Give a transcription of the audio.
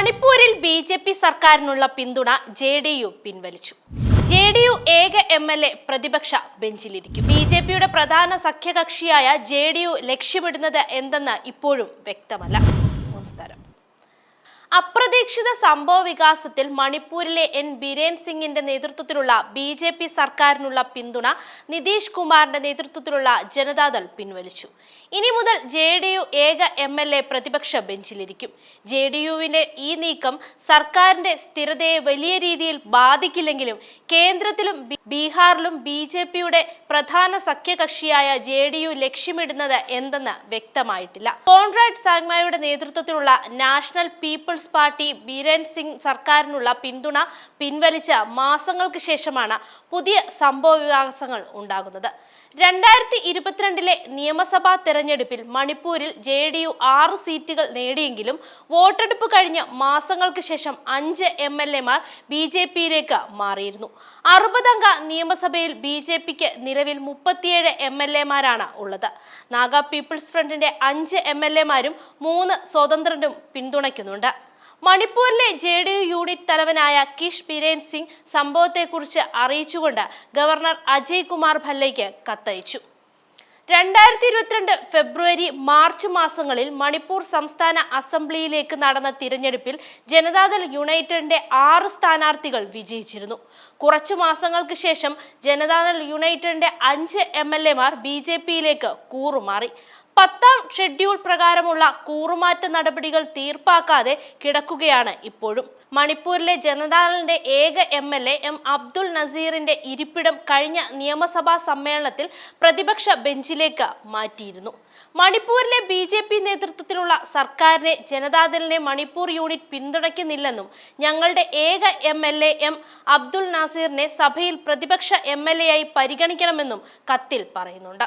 മണിപ്പൂരിൽ B J P സർക്കാരിനുള്ള പിന്തുണ ജെ ഡി യു പിൻവലിച്ചു. ജെ ഡി യു ഏക എം എൽ എ പ്രതിപക്ഷ ബെഞ്ചിലിരിക്കും. ബി ജെ പിയുടെ പ്രധാന സഖ്യകക്ഷിയായ ജെ ഡി യു ലക്ഷ്യമിടുന്നത് എന്തെന്ന് ഇപ്പോഴും വ്യക്തമല്ല. നമസ്കാരം അപ്രതീക്ഷിത സംഭവ വികാസത്തിൽ മണിപ്പൂരിലെ എൻ ബിരേൻ സിംഗിന്റെ നേതൃത്വത്തിലുള്ള ബി ജെ പി സർക്കാരിനുള്ള പിന്തുണ നിതീഷ് കുമാറിന്റെ നേതൃത്വത്തിലുള്ള ജനതാദൾ പിൻവലിച്ചു. ഇനി മുതൽ ജെ ഡി യു ഏക എം എൽ എ പ്രതിപക്ഷ ബെഞ്ചിലിരിക്കും. ജെ ഡി യുവിന്റെ ഈ നീക്കം സർക്കാരിന്റെ സ്ഥിരതയെ വലിയ രീതിയിൽ ബാധിക്കില്ലെങ്കിലും കേന്ദ്രത്തിലും ബീഹാറിലും ബി ജെ പിയുടെ പ്രധാന സഖ്യകക്ഷിയായ ജെ ഡി യു ലക്ഷ്യമിടുന്നത് എന്തെന്ന് വ്യക്തമായിട്ടില്ല. കോൺറാഡ് സാങ്മയുടെ നേതൃത്വത്തിലുള്ള National People's Party Biren Singh സർക്കാരിനുള്ള പിന്തുണ പിൻവലിച്ച മാസങ്ങൾക്ക് ശേഷമാണ് പുതിയ സംഭവ വികാസങ്ങൾ ഉണ്ടാകുന്നത്. രണ്ടായിരത്തി ഇരുപത്തിരണ്ടിലെ നിയമസഭാ തെരഞ്ഞെടുപ്പിൽ മണിപ്പൂരിൽ ജെ ഡി യു ആറ് സീറ്റുകൾ നേടിയെങ്കിലും വോട്ടെടുപ്പ് കഴിഞ്ഞ മാസങ്ങൾക്ക് ശേഷം അഞ്ച് എം എൽ എമാർ ബി ജെ പിയിലേക്ക് മാറിയിരുന്നു. അറുപതംഗ നിയമസഭയിൽ ബി ജെ പിക്ക് നിലവിൽ മുപ്പത്തിയേഴ് എം എൽ എമാരാണ് ഉള്ളത്. നാഗ പീപ്പിൾസ് ഫ്രണ്ടിന്റെ അഞ്ച് എം എൽ എമാരും മൂന്ന് സ്വതന്ത്രരും പിന്തുണയ്ക്കുന്നുണ്ട്. മണിപ്പൂരിലെ ജെ ഡി യു യൂണിറ്റ് തലവനായ കിഷ് ബിരേൻ സിംഗ് സംഭവത്തെക്കുറിച്ച് അറിയിച്ചുകൊണ്ട് ഗവർണർ അജയ് കുമാർ ഭല്ലയ്ക്ക് കത്തയച്ചു. രണ്ടായിരത്തി ഇരുപത്തിരണ്ട് ഫെബ്രുവരി മാർച്ച് മാസങ്ങളിൽ മണിപ്പൂർ സംസ്ഥാന അസംബ്ലിയിലേക്ക് നടന്ന തിരഞ്ഞെടുപ്പിൽ ജനതാദൾ യുണൈറ്റഡിന്റെ ആറ് സ്ഥാനാർത്ഥികൾ വിജയിച്ചിരുന്നു. കുറച്ചു മാസങ്ങൾക്ക് ശേഷം ജനതാദൾ യുണൈറ്റഡിന്റെ അഞ്ച് എം എൽ എമാർ ബി ജെ പിയിലേക്ക് കൂറുമാറി. പത്താം ഷെഡ്യൂൾ പ്രകാരമുള്ള കൂറുമാറ്റ നടപടികൾ തീർപ്പാക്കാതെ കിടക്കുകയാണ് ഇപ്പോഴും. മണിപ്പൂരിലെ ജനതാദളിന്റെ ഏക M L A M Abdul നസീറിന്റെ ഇരിപ്പിടം കഴിഞ്ഞ നിയമസഭാ സമ്മേളനത്തിൽ പ്രതിപക്ഷ ബെഞ്ചിലേക്ക് മാറ്റിയിരുന്നു. മണിപ്പൂരിലെ ബി ജെ പി നേതൃത്വത്തിലുള്ള സർക്കാരിനെ ജനതാദളിനെ മണിപ്പൂർ യൂണിറ്റ് പിന്തുണയ്ക്കുന്നില്ലെന്നും ഞങ്ങളുടെ ഏക M L A M Abdul നാസീറിനെ സഭയിൽ പ്രതിപക്ഷ എം എൽ എ ആയി പരിഗണിക്കണമെന്നും കത്തിൽ പറയുന്നുണ്ട്.